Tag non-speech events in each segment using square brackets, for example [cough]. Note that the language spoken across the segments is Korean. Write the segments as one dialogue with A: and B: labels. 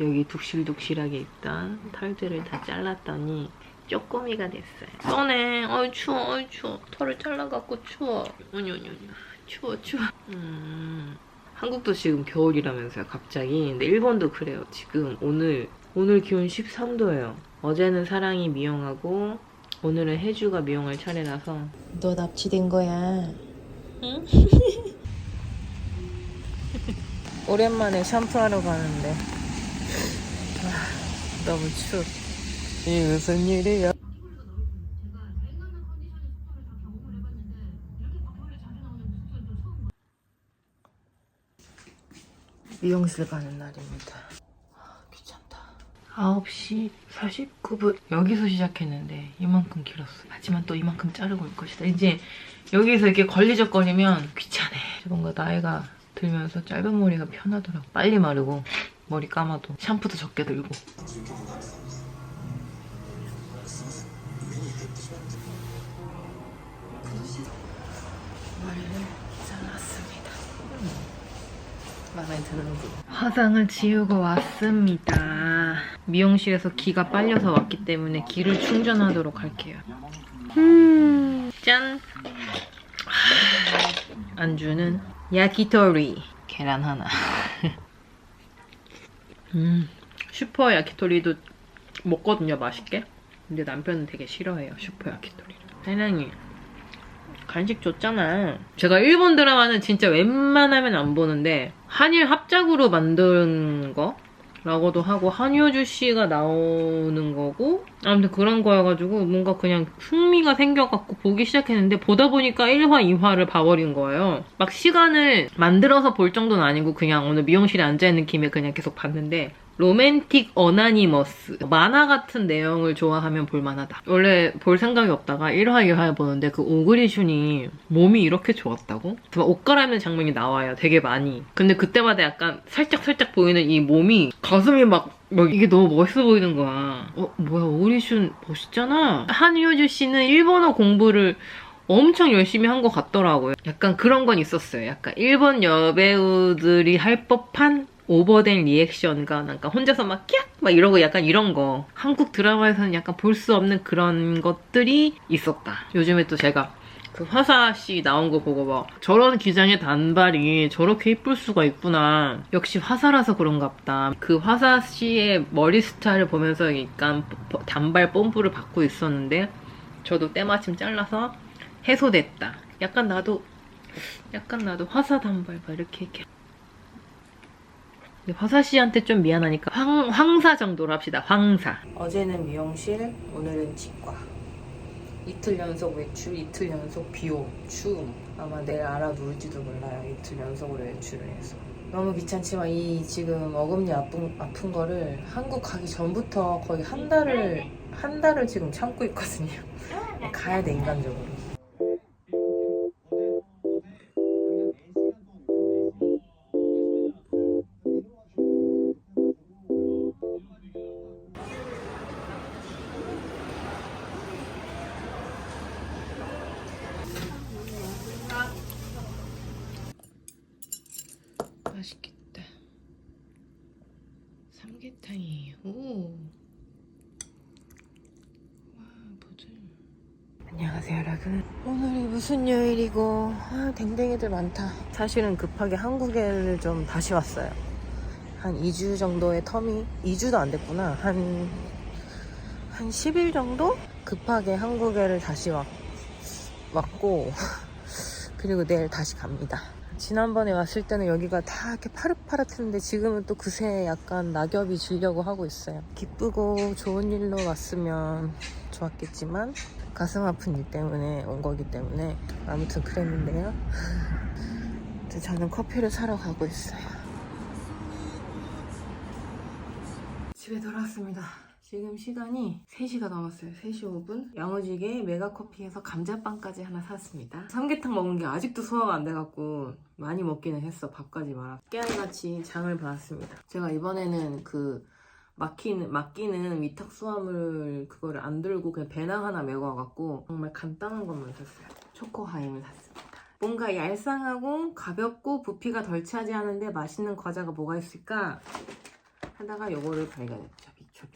A: 여기 둑실둑실하게 있던 털들을 다 잘랐더니 쪼꼬미가 됐어요. 써네. 어이 추워, 어이 추워. 털을 잘라갖고 추워. 아니 아니 아니. 추워 추워. 음. 한국도 지금 겨울이라면서요, 갑자기. 근데 일본도 그래요. 지금 오늘 오늘 기온 13도예요. 어제는 사랑이 미용하고 오늘은 혜주가 미용할 차례라서 너 납치된 거야. 응? [laughs] 오랜만에 샴푸하러 가는데 아, 너무 추워. 이 무슨 일이야? 미용실 가는 날입니다. 아, 귀찮다. 9시 49분 여기서 시작했는데 이만큼 길었어. 하지만 또 이만큼 자르고 올 것이다. 이제 여기서 이렇게 걸리적거리면 귀찮아. 뭔가 나이가 들면서 짧은 머리가 편하더라고. 빨리 마르고 머리 감아도 샴푸도 적게 들고. 화장을 지우고 왔습니다. 미용실에서 기가 빨려서 왔기 때문에 기를 충전하도록 할게요. 음, 짠! 안주는 야키토리 계란 하나. 음, 슈퍼 야키토리도 먹거든요, 맛있게. 근데 남편은 되게 싫어해요, 슈퍼 야키토리를. 사랑이 간식 줬잖아. 제가 일본 드라마는 진짜 웬만하면 안 보는데 한일 합작으로 만든 거 라고도 하고 한효주 씨가 나오는 거고 아무튼 그런 거여가지고 뭔가 그냥 흥미가 생겨갖고 보기 시작했는데 보다 보니까 1화, 2화를 봐버린 거예요. 막 시간을 만들어서 볼 정도는 아니고 그냥 오늘 미용실에 앉아있는 김에 그냥 계속 봤는데 로맨틱 어나니머스 만화 같은 내용을 좋아하면 볼만하다. 원래 볼 생각이 없다가 1화, 2화 보는데 그 오그리슌이 몸이 이렇게 좋았다고? 막옷 갈아입는 장면이 나와요. 되게 많이. 근데 그때마다 약간 살짝 살짝 보이는 이 몸이 가슴이 막, 막 이게 너무 멋있어 보이는 거야. 어 뭐야 오그리슌 멋있잖아. 한효주 씨는 일본어 공부를 엄청 열심히 한 것 같더라고요. 약간 그런 건 있었어요. 약간 일본 여배우들이 할 법한 오버된 리액션과 약간 혼자서 막 깍! 막 이러고 약간 이런 거. 한국 드라마에서는 약간 볼 수 없는 그런 것들이 있었다. 요즘에 또 제가 그 화사 씨 나온 거 보고 막 저런 기장의 단발이 저렇게 이쁠 수가 있구나. 역시 화사라서 그런가 보다. 그 화사 씨의 머리 스타일을 보면서 약간 단발 뽐뿌를 받고 있었는데 저도 때마침 잘라서 해소됐다. 약간 나도 약간 나도 화사 단발 막 이렇게 이렇게 화사 씨한테 좀 미안하니까 황, 황사 정도로 합시다. 황사. 어제는 미용실, 오늘은 치과. 이틀 연속 외출, 이틀 연속 비오, 추움. 아마 내일 알아놓을지도 몰라요. 이틀 연속으로 외출을 해서. 너무 귀찮지만 이 지금 어금니 아픈, 아픈 거를 한국 가기 전부터 거의 한 달을 한 달을 지금 참고 있거든요. 가야 돼 인간적으로. 여러분. 오늘이 무슨 요일이고, 아, 댕댕이들 많다. 사실은 급하게 한국에를 좀 다시 왔어요. 한 2주 정도의 텀이, 2주도 안 됐구나. 한, 한 10일 정도? 급하게 한국에를 다시 왔, 왔고, [laughs] 그리고 내일 다시 갑니다. 지난번에 왔을 때는 여기가 다 이렇게 파릇파릇했는데 지금은 또 그새 약간 낙엽이 지려고 하고 있어요. 기쁘고 좋은 일로 왔으면 좋았겠지만 가슴 아픈 일 때문에 온 거기 때문에 아무튼 그랬는데요. [laughs] 저는 커피를 사러 가고 있어요. 집에 돌아왔습니다. 지금 시간이 3시가 넘었어요. 3시 5분. 양호지게 메가커피에서 감자빵까지 하나 샀습니다. 삼계탕 먹은 게 아직도 소화가 안 돼갖고 많이 먹기는 했어. 밥까지 말아. 깨알같이 장을 봐왔습니다. 제가 이번에는 그 막히는, 맡기는 위탁 수화물 그거를 안 들고 그냥 배낭 하나 메고 와갖고 정말 간단한 것만 샀어요. 초코하임을 샀습니다. 뭔가 얄쌍하고 가볍고 부피가 덜 차지하는데 맛있는 과자가 뭐가 있을까 하다가 요거를 발견했죠.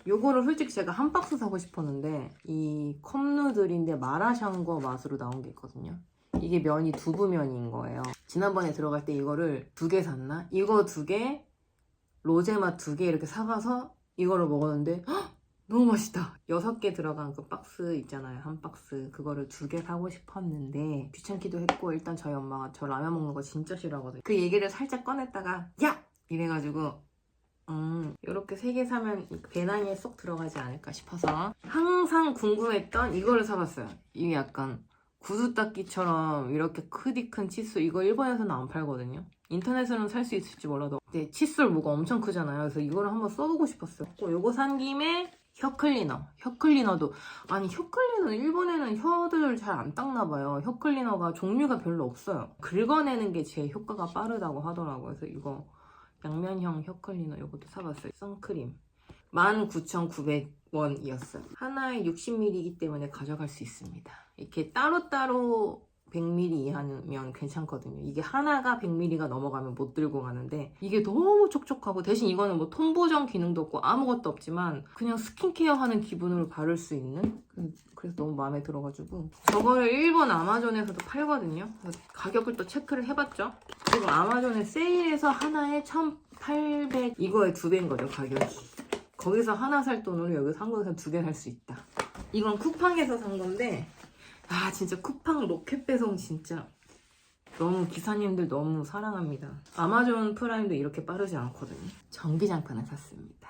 A: 요거를 솔직히 제가 한 박스 사고 싶었는데 이 컵누들인데 마라샹궈 맛으로 나온 게 있거든요. 이게 면이 두부면인 거예요. 지난번에 들어갈 때 이거를 두 개 샀나? 이거 두 개, 로제맛 두 개 이렇게 사가서 이거를 먹었는데 헉! 너무 맛있다. 여섯 개 들어간 그 박스 있잖아요. 한 박스. 그거를 두 개 사고 싶었는데 귀찮기도 했고 일단 저희 엄마가 저 라면 먹는 거 진짜 싫어하거든요. 그 얘기를 살짝 꺼냈다가 야! 이래가지고 음, 이렇게 세 개 사면 배낭에 쏙 들어가지 않을까 싶어서 항상 궁금했던 이거를 사봤어요. 이게 약간 구두 닦기처럼 이렇게 크디 큰 칫솔 이거 일본에서는 안 팔거든요. 인터넷으로는 살 수 있을지 몰라도 근데 칫솔 뭐가 엄청 크잖아요. 그래서 이거를 한번 써보고 싶었어요. 또 요거 산 김에 혀 클리너. 혀 클리너도 아니 혀 클리너 일본에는 혀들 잘 안 닦나 봐요. 혀 클리너가 종류가 별로 없어요. 긁어내는 게 제일 효과가 빠르다고 하더라고요. 그래서 이거 양면형 혀 클리너 이것도 사봤어요. 선크림. 19,900원이었어요. 하나에 60ml이기 때문에 가져갈 수 있습니다. 이렇게 따로따로 100ml 이하면 괜찮거든요. 이게 하나가 100ml가 넘어가면 못 들고 가는데 이게 너무 촉촉하고 대신 이거는 뭐 톤 보정 기능도 없고 아무것도 없지만 그냥 스킨케어 하는 기분으로 바를 수 있는 그- 그래서 너무 마음에 들어가지고 저거를 일본 아마존에서도 팔거든요. 가격을 또 체크를 해봤죠. 그리고 아마존에 세일해서 하나에 1,800 이거의 두 배인 거죠 가격이. 거기서 하나 살 돈으로 여기서 한국에서 두 개 살 수 있다. 이건 쿠팡에서 산 건데 아 진짜 쿠팡 로켓 배송 진짜 너무 기사님들 너무 사랑합니다. 아마존 프라임도 이렇게 빠르지 않거든요. 전기장판 을 샀습니다.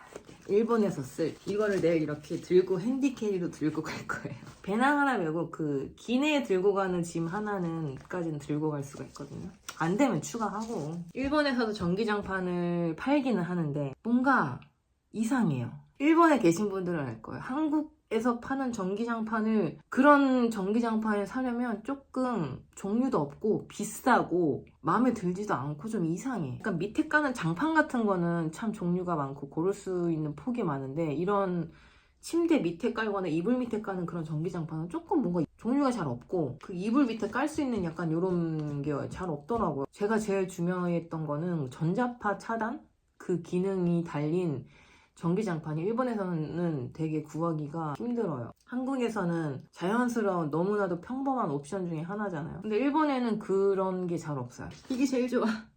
A: 일본에서 쓸 이거를 내일 이렇게 들고 핸디캐리로 들고 갈 거예요. 배낭 하나 메고 그 기내에 들고 가는 짐 하나는 까지는 들고 갈 수가 있거든요. 안 되면 추가하고 일본에서도 전기장판을 팔기는 하는데 뭔가 이상해요. 일본에 계신 분들은 알 거예요. 한국 에서 파는 전기장판을 그런 전기장판을 사려면 조금 종류도 없고 비싸고 마음에 들지도 않고 좀 이상해. 그러니까 밑에 까는 장판 같은 거는 참 종류가 많고 고를 수 있는 폭이 많은데 이런 침대 밑에 깔거나 이불 밑에 까는 그런 전기장판은 조금 뭔가 종류가 잘 없고 그 이불 밑에 깔 수 있는 약간 이런 게 잘 없더라고요. 제가 제일 중요했던 거는 전자파 차단 그 기능이 달린 전기장판이 일본에서는 되게 구하기가 힘들어요. 한국에서는 자연스러운 너무나도 평범한 옵션 중에 하나잖아요. 근데 일본에는 그런 게 잘 없어요. 이게 제일 좋아. [laughs]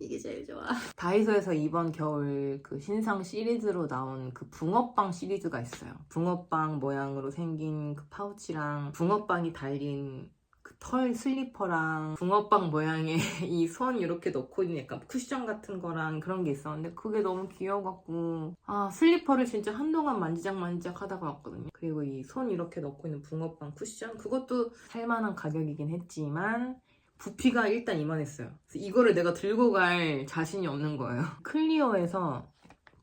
A: 이게 제일 좋아. 다이소에서 이번 겨울 그 신상 시리즈로 나온 그 붕어빵 시리즈가 있어요. 붕어빵 모양으로 생긴 그 파우치랑 붕어빵이 달린 그 털 슬리퍼랑 붕어빵 모양의 [laughs] 이 손 이렇게 넣고 있는 약간 쿠션 같은 거랑 그런 게 있었는데 그게 너무 귀여워갖고 아 슬리퍼를 진짜 한동안 만지작 만지작 하다가 왔거든요. 그리고 이 손 이렇게 넣고 있는 붕어빵 쿠션 그것도 살만한 가격이긴 했지만 부피가 일단 이만했어요. 이거를 내가 들고 갈 자신이 없는 거예요. [laughs] 클리어에서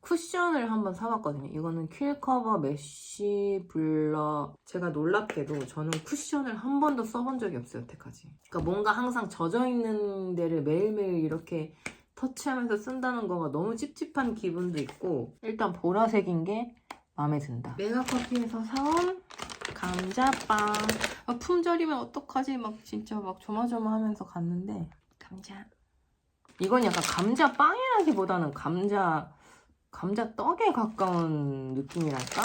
A: 쿠션을 한번 사봤거든요. 이거는 퀼커버 메쉬 블러. 제가 놀랍게도 저는 쿠션을 한 번도 써본 적이 없어요, 여태까지. 그러니까 뭔가 항상 젖어있는 데를 매일매일 이렇게 터치하면서 쓴다는 거가 너무 찝찝한 기분도 있고 일단 보라색인 게 마음에 든다. 메가커피에서 사온 감자빵. 아, 품절이면 어떡하지? 막 진짜 막 조마조마하면서 갔는데 감자. 이건 약간 감자 빵이라기보다는 감자 감자 떡에 가까운 느낌이랄까?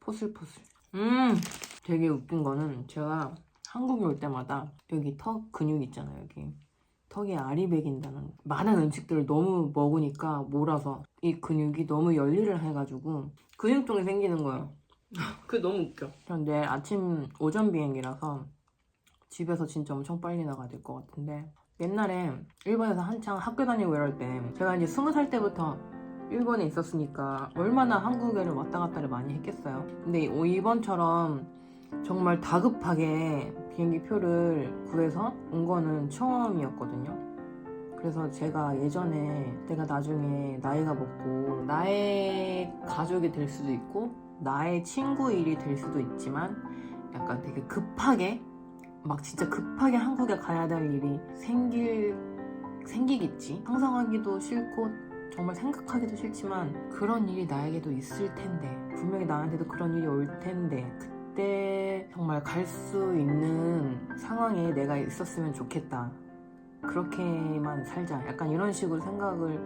A: 포슬포슬. 음, 되게 웃긴 거는 제가 한국에 올 때마다 여기 턱 근육 있잖아요, 여기. 턱에 알이 배긴다는 많은 음식들을 너무 먹으니까 몰아서 이 근육이 너무 열일을 해가지고 근육통이 생기는 거예요. [laughs] 그게 너무 웃겨. 전 내일 아침 오전 비행기라서 집에서 진짜 엄청 빨리 나가야 될 것 같은데 옛날에 일본에서 한창 학교 다니고 이럴 때 제가 이제 스무 살 때부터 일본에 있었으니까 얼마나 한국에를 왔다 갔다를 많이 했겠어요. 근데 이- 이번처럼 정말 다급하게 비행기 표를 구해서 온 거는 처음이었거든요. 그래서 제가 예전에 내가 나중에 나이가 먹고 나의 가족이 될 수도 있고 나의 친구 일이 될 수도 있지만 약간 되게 급하게 막 진짜 급하게 한국에 가야 될 일이 생길 생기겠지. 상상하기도 싫고 정말 생각하기도 싫지만 그런 일이 나에게도 있을 텐데 분명히 나한테도 그런 일이 올 텐데 그때 정말 갈 수 있는 상황에 내가 있었으면 좋겠다. 그렇게만 살자. 약간 이런 식으로 생각을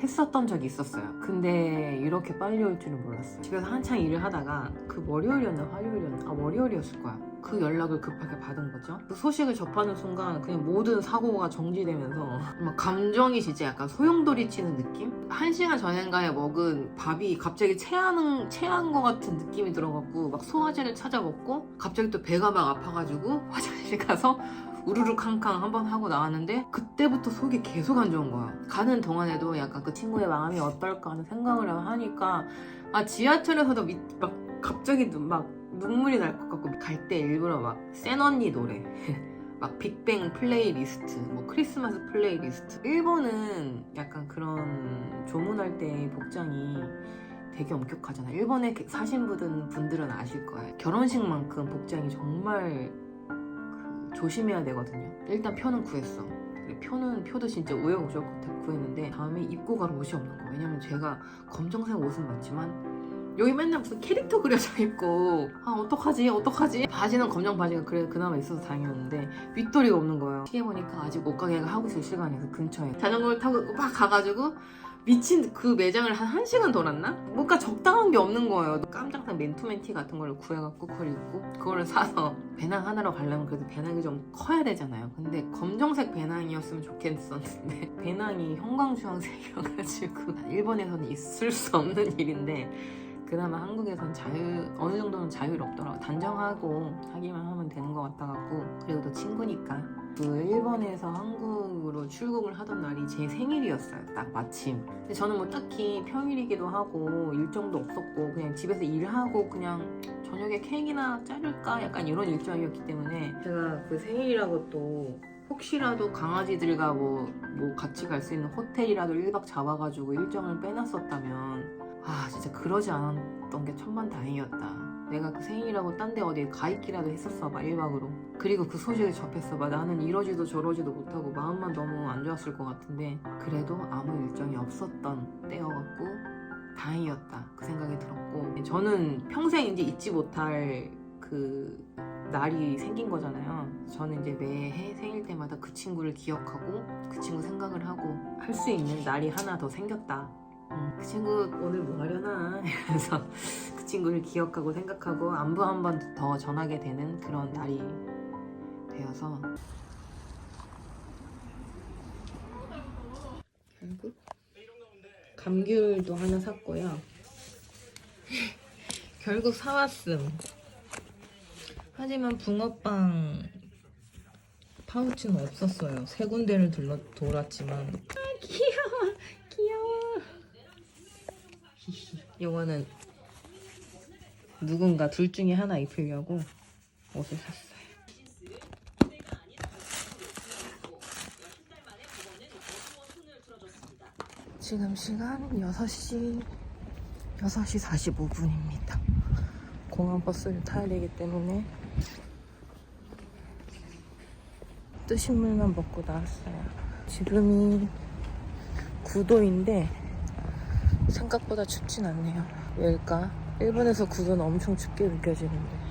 A: 했었던 적이 있었어요. 근데 이렇게 빨리 올 줄은 몰랐어요. 집에서 한창 일을 하다가 그 월요일이었나 화요일이었나? 아 월요일이었을 거야 그 연락을 급하게 받은 거죠 그 소식을 접하는 순간 그냥 모든 사고가 정지되면서 막 감정이 진짜 약간 소용돌이 치는 느낌? 한 시간 전인가에 먹은 밥이 갑자기 체하는, 체한 것 같은 느낌이 들어갖고 막 소화제를 찾아 먹고 갑자기 또 배가 막 아파가지고 [laughs] 화장실 가서 우르르 캉캉 한번 하고 나왔는데 그때부터 속이 계속 안 좋은 거야. 가는 동안에도 약간 그 친구의 마음이 어떨까 하는 생각을 하니까 아 지하철에서도 미- 막 갑자기 눈- 막 눈물이 날 것 같고 갈 때 일부러 막 센 언니 노래 [laughs] 막 빅뱅 플레이리스트 뭐 크리스마스 플레이리스트 일본은 약간 그런 조문할 때 복장이 되게 엄격하잖아. 일본에 사신 분들은, 아실 거예요. 결혼식만큼 복장이 정말 그 조심해야 되거든요. 일단 표는 구했어. 표는 표도 진짜 우여곡절 끝에 구했는데 다음에 입고 갈 옷이 없는 거야. 왜냐면 제가 검정색 옷은 맞지만 여기 맨날 무슨 캐릭터 그려져 있고 아 어떡하지 어떡하지 바지는 검정 바지가 그래 그나마 있어서 다행이었는데 윗도리가 없는 거예요. 피해 보니까 아직 옷가게가 하고 있을 시간이어서 근처에 자전거를 타고 막 가가지고 미친 그 매장을 한 1시간 돌았나? 뭔가 적당한 게 없는 거예요. 깜짝한 맨투맨티 같은 걸 구해갖고 그걸 입고 그거를 사서 [laughs] 배낭 하나로 가려면 그래도 배낭이 좀 커야 되잖아요. 근데 검정색 배낭이었으면 좋겠었는데 [laughs] 배낭이 형광주황색이어가지고 [laughs] 일본에서는 있을 수 없는 일인데 그나마 한국에선 자유 어느 정도는 자유롭더라고. 단정하고 하기만 하면 되는 것 같아 갖고. 그리고 또 친구니까. 그 일본에서 한국으로 출국을 하던 날이 제 생일이었어요 딱 마침. 근데 저는 뭐 딱히 평일이기도 하고 일정도 없었고 그냥 집에서 일하고 그냥 저녁에 케이크나 자를까? 약간 이런 일정이었기 때문에 제가 그 생일이라고 또 혹시라도 강아지들과 뭐, 뭐 같이 갈 수 있는 호텔이라도 1박 잡아가지고 일정을 빼놨었다면 아 진짜 그러지 않았던 게 천만 다행이었다. 내가 그 생일이라고 딴 데 어디에 가 있기라도 했었어 봐 1박으로. 그리고 그 소식을 접했어. 봐 나는 이러지도 저러지도 못하고 마음만 너무 안 좋았을 것 같은데 그래도 아무 일정이 없었던 때여갖고 다행이었다. 그 생각이 들었고. 저는 평생 이제 잊지 못할 그 날이 생긴 거잖아요. 저는 이제 매해 생일 때마다 그 친구를 기억하고 그 친구 생각을 하고 할 수 있는 날이 하나 더 생겼다. 음, 그 친구 오늘 뭐 하려나? [laughs] 그래서 그 친구를 기억하고 생각하고 안부 한 번 더 전하게 되는 그런 날이 되어서 결국 감귤도 하나 샀고요. [laughs] 결국 사왔음. 하지만 붕어빵 파우치는 없었어요. 세 군데를 들러 돌았지만 아 귀여워 귀여워. 이거는 누군가 둘 중에 하나 입히려고 옷을 샀어요. 지금 시간 6시 6시 45분입니다. 공항 버스를 타야 되기 때문에 뜨신 물만 먹고 나왔어요. 지금이 9도인데 생각보다 춥진 않네요. 왜일까? 일본에서 9도는 엄청 춥게 느껴지는데.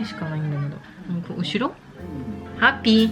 A: 前しかないんだけど。なんか後ろハッピー。